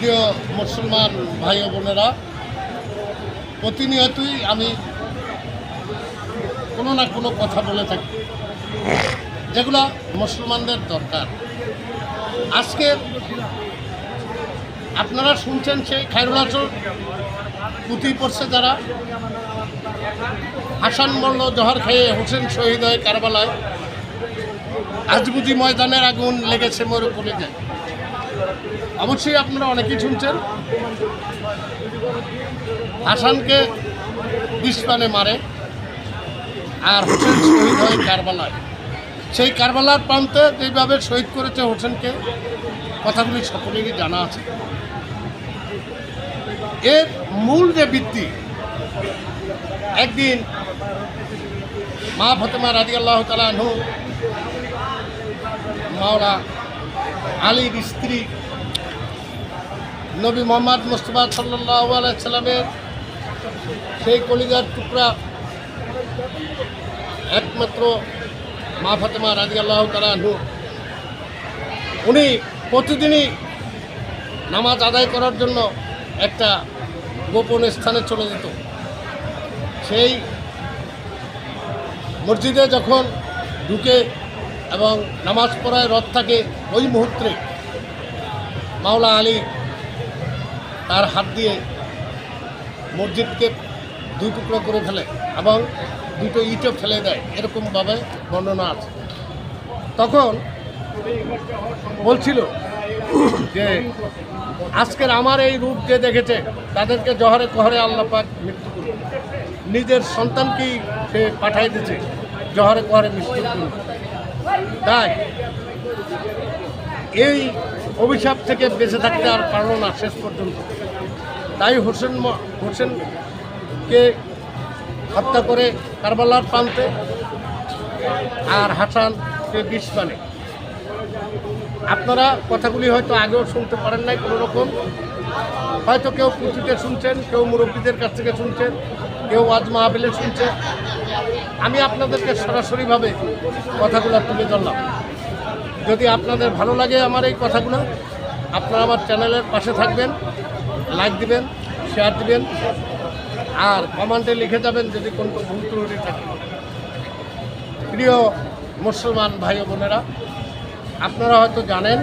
প্রিয় মুসলমান ভাই বোনেরা, প্রতিনিয়তই আমি কোনো না কোনো কথা বলে থাকি। যেগুলো মুসলমানদের দরকার। আজকে আপনারা শুনছেন সেই খায়রুলাচর পুঁথি পড়ছে যারা। হাসান মল্ল জহর খেয়ে হোসেন শহীদ হয়ে কারবালায়। আজবুজি ময়দানের আগুন লেগেছে মোর করে যায় অবশ্যই আপনারা অনেকেই শুনছেন। হাসানকে বিষ পানে মারে। আর হোসেন শহীদ হয় কারবালায়। সেই কারবালার প্রান্তে যেভাবে শহীদ করেছে হোসেনকে, কথাগুলি সকলেরই জানা আছে। এর মূল যে ভিত্তি, একদিন মা ফতেমা রাজি আল্লাহ তালাহু মাওলা আলীর স্ত্রী নবী মোহাম্মদ মুস্তফা আলাইসাল্লামের সেই কলিজার টুকরা একমাত্র মা ফাতেমা রাজি আল্লাহ তালাহু উনি প্রতিদিনই নামাজ আদায় করার জন্য একটা গোপন স্থানে চলে যেত। সেই মসজিদে যখন ঢুকে এবং নামাজ পড়ায় রথ থাকে ওই মুহূর্তে। মাওলা আলী তার হাত দিয়ে মসজিদকে দুই টুকরো করে ফেলে এবং দুটো ইটও ফেলে দেয়। এরকমভাবে বর্ণনা আছে। তখন বলছিল যে, আজকের আমার এই রূপ যে দেখেছে, তাদেরকে জহরে কহরে আল্লাপাক মৃত্যু করবে নিজের সন্তানকেই সে পাঠাই দিয়েছে, জহরে কহরে মৃত্যু করবে তাই এই অভিশাপ থেকে বেঁচে থাকতে আর পারল না শেষ পর্যন্ত। তাই হোসেন হোসেনকে হত্যা করে কারবালার প্রান্তে আর হাসানকে বিষ মানে আপনারা কথাগুলি হয়তো আগেও শুনতে পারেন নাই কোনো রকম। হয়তো কেউ পুঁথিতে শুনছেন, কেউ মুরব্বীদের কাছ থেকে শুনছেন, কেউ আজ মাহবিলে শুনছেন। আমি আপনাদেরকে সরাসরিভাবে কথাগুলো তুলে ধরলাম। যদি আপনাদের ভালো লাগে আমার এই কথাগুলো, আপনারা আমার চ্যানেলের পাশে থাকবেন, লাইক দিবেন শেয়ার দিবেন, আর কমেন্টে লিখে যাবেন যদি কোনো ভুল ত্রুটি থাকে। প্রিয় মুসলমান ভাই বোনেরা, আপনারা হয়তো জানেন,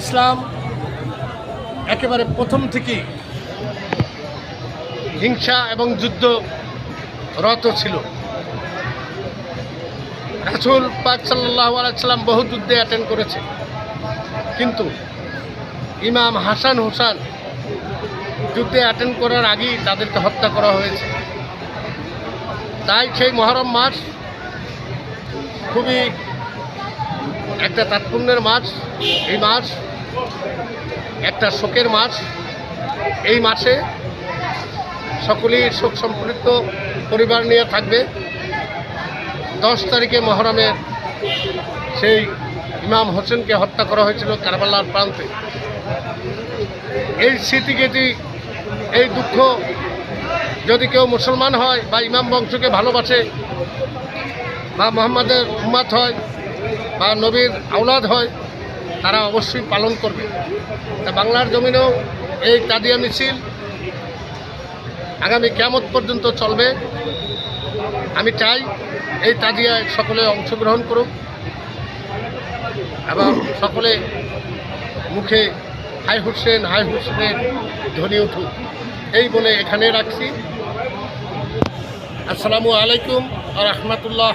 ইসলাম একেবারে প্রথম থেকেই হিংসা এবং যুদ্ধ রত ছিল। রাসুল পাক সাল্লাহ আলাইসাল্লাম বহু যুদ্ধে অ্যাটেন্ড করেছে। কিন্তু ইমাম হাসান হোসান যুদ্ধে অ্যাটেন্ড করার আগেই তাদেরকে হত্যা করা হয়েছে। তাই সেই মহরম মাস খুবই একটা তাৎপর্যের মাস। এই মাস একটা শোকের মাস। এই মাসে সকলেই শোক সম্পৃক্ত পরিবার নিয়ে থাকবে। দশ তারিখে মহরমের সেই ইমাম হোসেনকে হত্যা করা হয়েছিল কারবালার প্রান্তে। এই স্মৃতিকেটি এই দুঃখ যদি কেউ মুসলমান হয় বা ইমাম বংশকে ভালোবাসে বা মোহাম্মদের উম্মাত হয় বা নবীর আওলাদ হয়, তারা অবশ্যই পালন করবে। তা বাংলার জমিনেও এই তাদিয়া মিছিল আগামী কেমত পর্যন্ত চলবে। আমি চাই এই তাজিয়ায় সকলে অংশগ্রহণ করুক এবং সকলে মুখে হাই হুসেন, হাই হুসেনের ধ্বনি উঠুক। এই বলে এখানে রাখছি। আসসালামু আলাইকুম রহমতুল্লাহ।